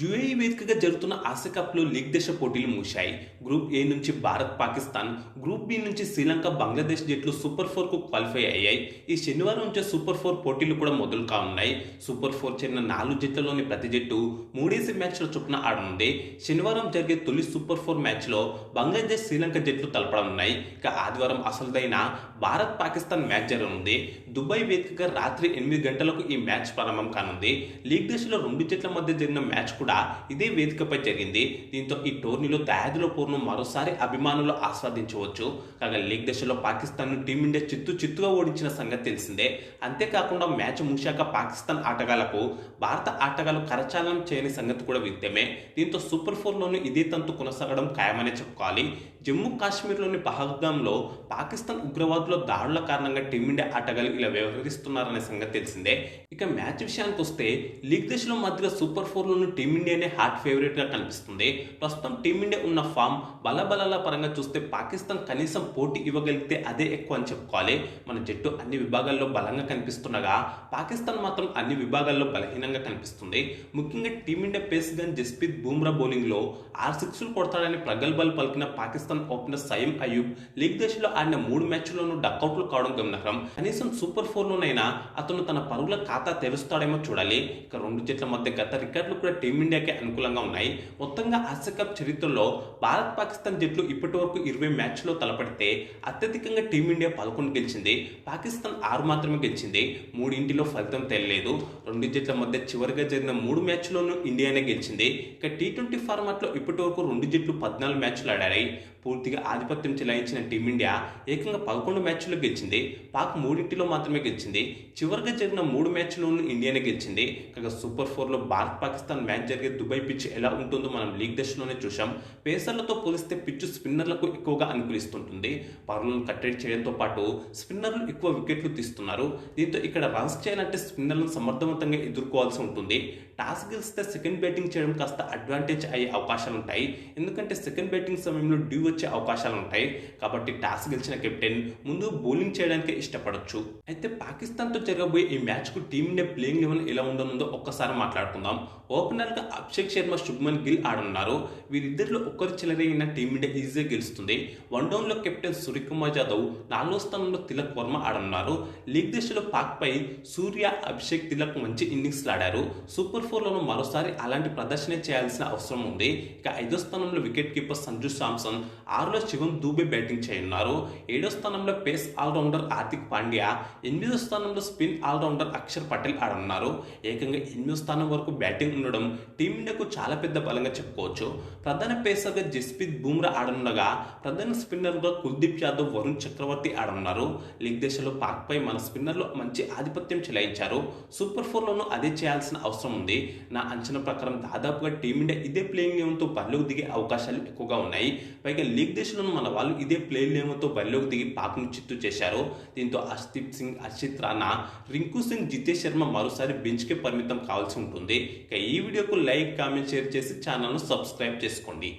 UAE వేదికగా జరుగుతున్న Asia కప్లో లీగ్ దశ పోటీలు ముగిశాయి. గ్రూప్ ఏ నుంచి భారత్ పాకిస్తాన్ గ్రూప్ బి నుంచి శ్రీలంక బంగ్లాదేశ్ జట్లు సూపర్ ఫోర్కు క్వాలిఫై అయ్యాయి. ఈ శనివారం నుంచే సూపర్ ఫోర్ పోటీలు కూడా మొదలు కానున్నాయి. సూపర్ ఫోర్ చెందిన నాలుగు జట్లలోని ప్రతి జట్టు మూడేసి మ్యాచ్ల చొప్పున ఆడనుంది. శనివారం జరిగే తొలి సూపర్ ఫోర్ మ్యాచ్లో బంగ్లాదేశ్ శ్రీలంక జట్లు తలపడనున్నాయి. ఇక ఆదివారం అసలుదైన భారత్ పాకిస్తాన్ మ్యాచ్ జరగనుంది. దుబాయ్ వేదికగా రాత్రి ఎనిమిది గంటలకు ఈ మ్యాచ్ ప్రారంభం కానుంది. లీగ్ దశలో రెండు జట్ల మధ్య జరిగిన మ్యాచ్ కూడా ఇదే వేదికపై జరిగింది. దీంతో ఈ టోర్నీలో దాయాదుల పోరును మరోసారి అభిమానులు ఆస్వాదించవచ్చు. కాగా లీగ్ దశలో పాకిస్తాన్ టీమిండియా చిత్తు చిత్తుగా ఓడించిన సంగతి తెలిసిందే. అంతేకాకుండా మ్యాచ్ ముగిశాక పాకిస్తాన్ ఆటగాళ్ళకు భారత ఆటగాళ్ళు కరచాలనం చేయని సంగతి కూడా విద్యమే దీంతో సూపర్ ఫోర్లోనూ ఇదే తంతు కొనసాగడం ఖాయమనే చెప్పుకోవాలి. జమ్మూ కాశ్మీర్లోని పహల్గాంలో పాకిస్తాన్ ఉగ్రవాదుల దాడుల కారణంగా టీమిండియా ఆటగాళ్ళు ఇలా వ్యవహరిస్తున్నారనే సంగతి తెలిసిందే. ఇక మ్యాచ్ విషయానికి వస్తే లీగ్ దశలో మాదిరిగా సూపర్ ఫోర్లోని టీమిండియానే హాట్ ఫేవరెట్గా కనిపిస్తుంది. ప్రస్తుతం టీమిండియా ఉన్న ఫామ్ బలబలాల పరంగా చూస్తే పాకిస్తాన్ కనీసం పోటీ ఇవ్వగలిగితే అదే ఎక్కువ అని చెప్పుకోవాలి. మన జట్టు అన్ని విభాగాల్లో బలంగా కనిపిస్తుండగా పాకిస్తాన్ మాత్రం అన్ని విభాగాల్లో బలహీనంగా కనిపిస్తుంది. ముఖ్యంగా Team India pace gun Jasprit Bumrah బౌలింగ్లో ఆరు సిక్స్లు కొడతాడని ప్రగల్భాలు పలికిన పాకిస్తాన్ ఓపెనర్ సయం అయూబ్ లీగ్ దశలో ఆడిన మూడు మ్యాచ్ల్లోనూ డక్అట్లు కావడం గమనార్హం. కనీసం సూపర్ ఫోర్లోనైనా అతను తన పరుగుల ఖాతా తెరుస్తాడేమో చూడాలి. ఇక రెండు జట్ల మధ్య గత రికార్డులు కూడా టీమిండియాకి అనుకూలంగా ఉన్నాయి. మొత్తంగా ఆసియా కప్ చరిత్రలో భారత్ పాకిస్తాన్ జట్లు ఇప్పటి వరకు ఇరవై మ్యాచ్లో తలపడితే అత్యధికంగా టీమిండియా పదకొండు గెలిచింది. పాకిస్తాన్ ఆరు మాత్రమే గెలిచింది. మూడింటిలో ఫలితం తెలియలేదు రెండు జట్ల మధ్య చివరిగా జరిగిన మూడు మ్యాచ్లోనూ ఇండియానే గెలిచింది. ఇక టీ ట్వంటీ ఫార్మాట్లో ఇప్పటి వరకు రెండు జట్లు పద్నాలుగు మ్యాచ్లు ఆడాయి. పూర్తిగా ఆధిపత్యం చెలాయించిన టీమిండియా ఏకంగా పదకొండు మ్యాచ్లు గెలిచింది. పాక్ మూడింటిలో మాత్రమే గెలిచింది. చివరిగా జరిగిన మూడు మ్యాచ్లోనూ ఇండియానే గెలిచింది. కాగా సూపర్ ఫోర్లో భారత్ పాకిస్తాన్ మ్యాచ్ జరిగే దుబాయ్ పిచ్ ఎలా ఉంటుందో మనం లీగ్ దశలోనే చూసాం పేసర్లతో పోలిస్తే పిచ్ స్పిన్నర్లకు ఎక్కువగా అనుకూలిస్తుంటుంది. పరులను కట్టడి చేయడంతో పాటు స్పిన్నర్లు ఎక్కువ వికెట్లు తీస్తున్నారు. దీంతో ఇక్కడ రన్స్ చేయాలంటే స్పిన్నర్లను సమర్థవంతంగా ఎదుర్కోవాల్సి ఉంటుంది. టాస్ గెలిస్తే సెకండ్ బ్యాటింగ్ చేయడం కాస్త అడ్వాంటేజ్ అయ్యే అవకాశాలు ఉంటాయి ఎందుకంటే సెకండ్ బ్యాటింగ్ సమయంలో డ్యూ వచ్చే అవకాశాలు ఉంటాయి. కాబట్టి టాస్ గెలిచిన కెప్టెన్ ముందు బౌలింగ్ చేయడానికి ఇష్టపడొచ్చు. అయితే పాకిస్తాన్తో జరగబోయే ఈ మ్యాచ్కు టీమిండియా ప్లేయింగ్ లెవెన్ ఎలా ఉండనుందో ఒక్కసారి మాట్లాడుకుందాం. ఓపెనర్గా అభిషేక్ శర్మ శుభ్మన్ గిల్ ఆడున్నారు వీరిద్దరిలో ఒక్కరు చెలరైన టీమిండియా ఈజీగా గెలుస్తుంది. వన్ డౌన్లో కెప్టెన్ సూర్యకుమార్ యాదవ్ నాలుగో స్థానంలో తిలక్ వర్మ ఆడున్నారు లీగ్ దశలో పాక్ పై సూర్య అభిషేక్ తిలక్ మంచి ఇన్నింగ్స్ ఆడారు. సూపర్ ఫోర్లోనూ మరోసారి అలాంటి ప్రదర్శన చేయాల్సిన అవసరం ఉంది. ఇక ఐదో స్థానంలో వికెట్ కీపర్ సంజు సామ్సన్ ఆరులో శివం దూబే బ్యాటింగ్ చేయనున్నారు. ఏడో స్థానంలో పేస్ ఆల్రౌండర్ హార్దిక్ పాండ్యా ఎనిమిదో స్థానంలో స్పిన్ ఆల్రౌండర్ అక్షర్ పటేల్ ఆడనున్నారు. ఏకంగా ఎనిమిదో స్థానం వరకు బ్యాటింగ్ ఉండడం టీమిండియాకు చాలా పెద్ద బలంగా చెప్పుకోవచ్చు. ప్రధాన పేసర్గా జస్ప్రీత్ బూమ్రా ఆడనుండగా ప్రధాన స్పిన్నర్గా కుల్దీప్ యాదవ్ వరుణ్ చక్రవర్తి ఆడనున్నారు. లీగ్ దశలో పాక్పై మన స్పిన్నర్లు మంచి ఆధిపత్యం చెలాయించారు. సూపర్ ఫోర్లోనూ అదే చేయాల్సిన అవసరం ఉంది. నా అంచనా ప్రకారం దాదాపుగా టీమిండియా ఇదే ప్లేయింగ్ లెవెన్తో బరిలోకి దిగే అవకాశాలు ఎక్కువగా ఉన్నాయి. పైగా లీగ్ దేశంలో మన వాళ్ళు ఇదే ప్లేయింగ్ లెవెన్తో బరిలోకి దిగి పాక్ను చిత్తు చేశారు దీంతో హర్షదీప్ సింగ్ అర్షిత్ రాణా రింకు సింగ్ జితేష్ శర్మ మరోసారి బెంచ్కే పరిమితం కావాల్సి ఉంటుంది. ఇక ఈ వీడియోకు లైక్ కామెంట్ షేర్ చేసి ఛానల్ను సబ్స్క్రైబ్ చేసుకోండి.